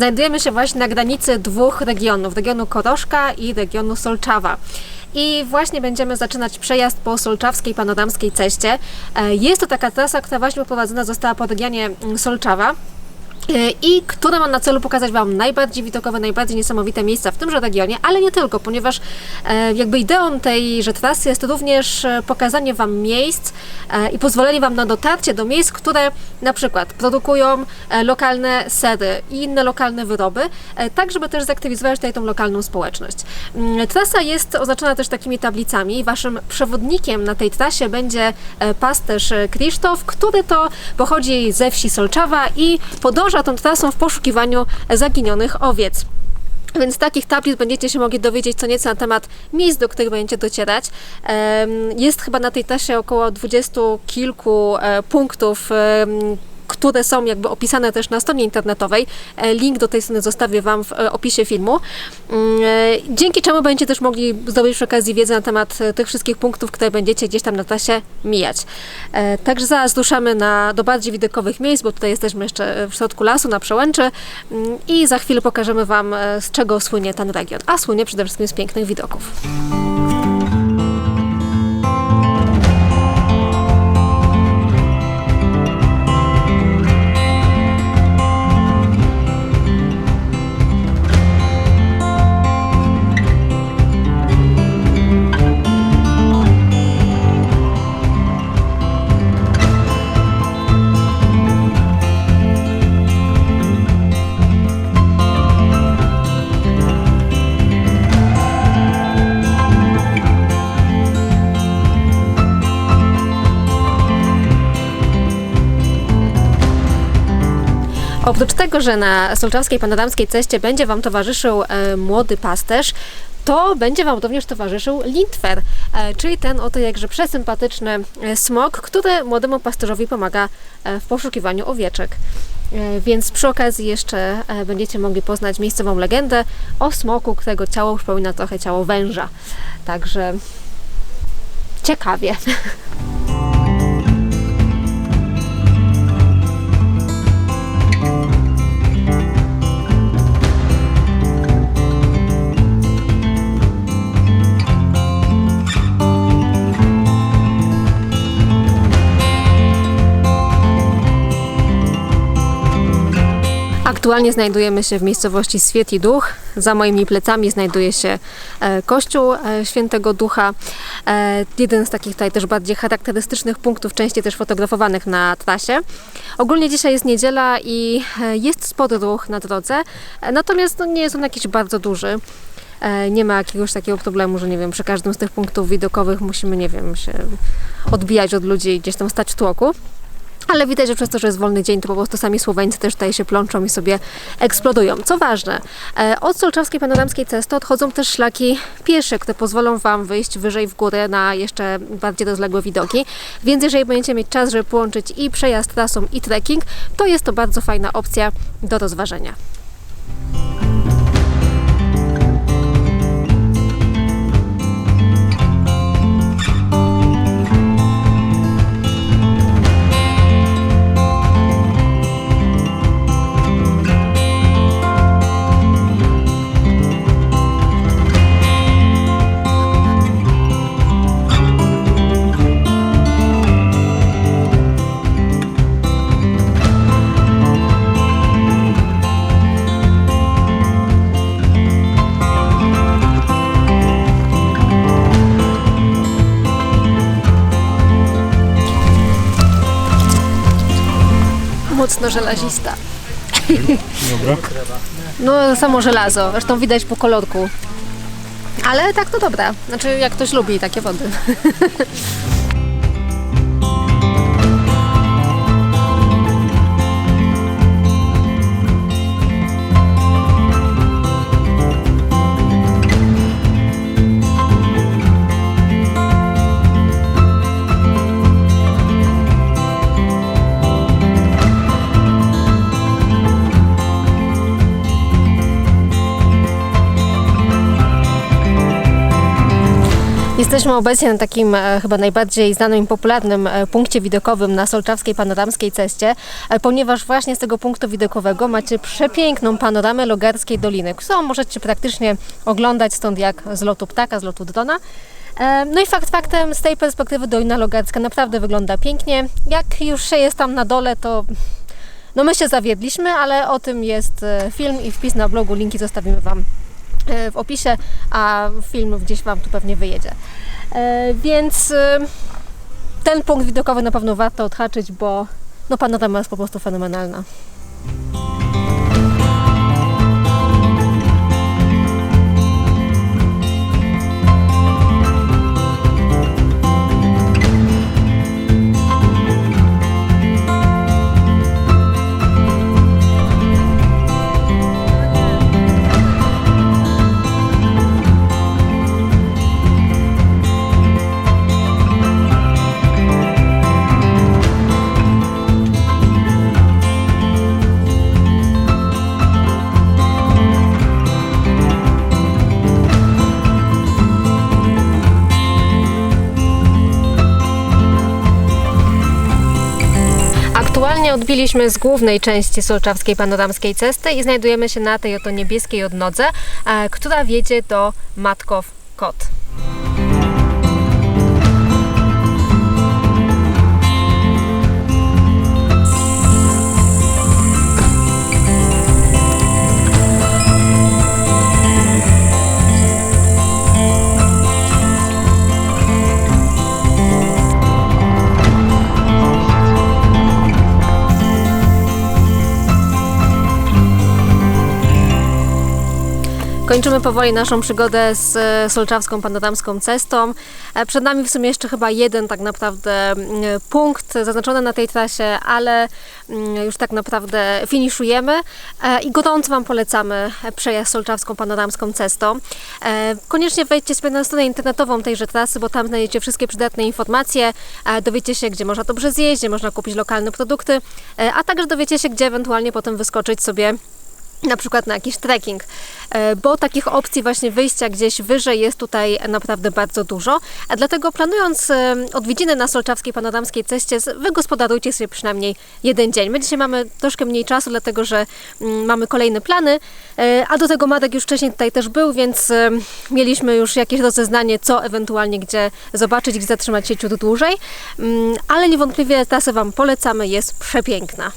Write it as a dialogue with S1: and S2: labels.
S1: Znajdujemy się właśnie na granicy dwóch regionów, regionu Koroszka i regionu Solczawa. I właśnie będziemy zaczynać przejazd po Solczawskiej Panoramskiej Ceście. E, Jest to taka trasa, która właśnie poprowadzona została po regionie mm, Solczawa. E, i która ma na celu pokazać Wam najbardziej widokowe, najbardziej niesamowite miejsca w tymże regionie, ale nie tylko, ponieważ e, jakby ideą tejże trasy jest również e, pokazanie Wam miejsc i pozwolenie Wam na dotarcie do miejsc, które na przykład produkują lokalne sery i inne lokalne wyroby, tak żeby też zaktywizować tutaj tą lokalną społeczność. Mm, Trasa jest oznaczona też takimi tablicami. Waszym przewodnikiem na tej trasie będzie pasterz Krzysztof, który to pochodzi ze wsi Solczawa i podąża tą trasą w poszukiwaniu zaginionych owiec. Więc takich tablic będziecie się mogli dowiedzieć co nieco na temat miejsc, do których będziecie docierać. Jest chyba na tej trasie około dwudziestu kilku e, punktów, które są jakby opisane też na stronie internetowej. E, Link do tej strony zostawię Wam w e, opisie filmu. Mm, e, Dzięki czemu będziecie też mogli zdobyć przy okazji wiedzę na temat tych wszystkich punktów, które będziecie gdzieś tam na trasie mijać. Także zaraz ruszamy na, do bardziej widokowych miejsc, bo tutaj jesteśmy jeszcze w środku lasu, na przełęczy mm, i za chwilę pokażemy Wam, z czego słynie ten region. A słynie przede wszystkim z pięknych widoków. Oprócz tego, że na Solczawskiej Panoramskiej Ceście będzie Wam towarzyszył e, młody pasterz, to będzie Wam również towarzyszył Lintwer, e, czyli ten oto jakże przesympatyczny e, smok, który młodemu pasterzowi pomaga e, w poszukiwaniu owieczek. E, Więc przy okazji jeszcze e, będziecie mogli poznać miejscową legendę o smoku, którego ciało przypomina trochę ciało węża. Także ciekawie. Aktualnie znajdujemy się w miejscowości Swieti Duch. Za moimi plecami znajduje się e, kościół e, Świętego Ducha. E, Jeden z takich tutaj też bardziej charakterystycznych punktów, częściej też fotografowanych na trasie. Ogólnie dzisiaj jest niedziela i jest spory ruch na drodze, natomiast no, nie jest on jakiś bardzo duży. Nie ma jakiegoś takiego problemu, że nie wiem, przy każdym z tych punktów widokowych musimy, nie wiem, się odbijać od ludzi i gdzieś tam stać w tłoku. Ale widać, że przez to, że jest wolny dzień, to po prostu sami Słoweńcy też tutaj się plączą i sobie eksplodują. Co ważne, e, od Solczawskiej Panoramskiej Cesty odchodzą też szlaki piesze, które pozwolą Wam wyjść wyżej w górę na jeszcze bardziej rozległe widoki. Więc jeżeli będziecie mieć czas, żeby połączyć i przejazd trasą i trekking, to jest to bardzo fajna opcja do rozważenia. Mocno żelazista.
S2: Dobra.
S1: No, samo żelazo. Zresztą widać po kolorku. Ale tak to dobra. Znaczy, jak ktoś lubi takie wody. Jesteśmy obecnie na takim e, chyba najbardziej znanym i popularnym e, punkcie widokowym na Solczawskiej Panoramskiej Ceście, e, ponieważ właśnie z tego punktu widokowego macie przepiękną panoramę Logarskiej Doliny, którą możecie praktycznie oglądać stąd jak z lotu ptaka, z lotu drona. E, No i fakt faktem, z tej perspektywy Dolina Logarska naprawdę wygląda pięknie. Jak już się jest tam na dole, to no my się zawiedliśmy, ale o tym jest e, film i wpis na blogu, linki zostawimy Wam w opisie, a film gdzieś Wam tu pewnie wyjedzie. E, Więc e, ten punkt widokowy na pewno warto odhaczyć, bo no panorama jest po prostu fenomenalna. Aktualnie odbiliśmy z głównej części Solczawskiej Panoramskiej Cesty i znajdujemy się na tej oto niebieskiej odnodze, e, która wiedzie do Matkow Kot. Kończymy powoli naszą przygodę z e, Solczawską Panoramską Cestą. E, Przed nami w sumie jeszcze chyba jeden tak naprawdę mm, punkt zaznaczony na tej trasie, ale mm, już tak naprawdę finiszujemy E, i gorąco Wam polecamy przejazd Solczawską Panoramską Cestą. E, Koniecznie wejdźcie sobie na stronę internetową tejże trasy, bo tam znajdziecie wszystkie przydatne informacje, e, dowiecie się, gdzie można dobrze zjeść, gdzie można kupić lokalne produkty, e, a także dowiecie się, gdzie ewentualnie potem wyskoczyć sobie na przykład na jakiś trekking, e, bo takich opcji właśnie wyjścia gdzieś wyżej jest tutaj naprawdę bardzo dużo, a dlatego planując odwiedziny na Solczawskiej Panoramskiej Ceście, wygospodarujcie sobie przynajmniej jeden dzień. My dzisiaj mamy troszkę mniej czasu, dlatego że mm, mamy kolejne plany, e, a do tego Madek już wcześniej tutaj też był, więc mieliśmy już jakieś rozeznanie, co ewentualnie gdzie zobaczyć, gdzie zatrzymać się ciut dłużej, Mm, ale niewątpliwie trasę Wam polecamy, jest przepiękna.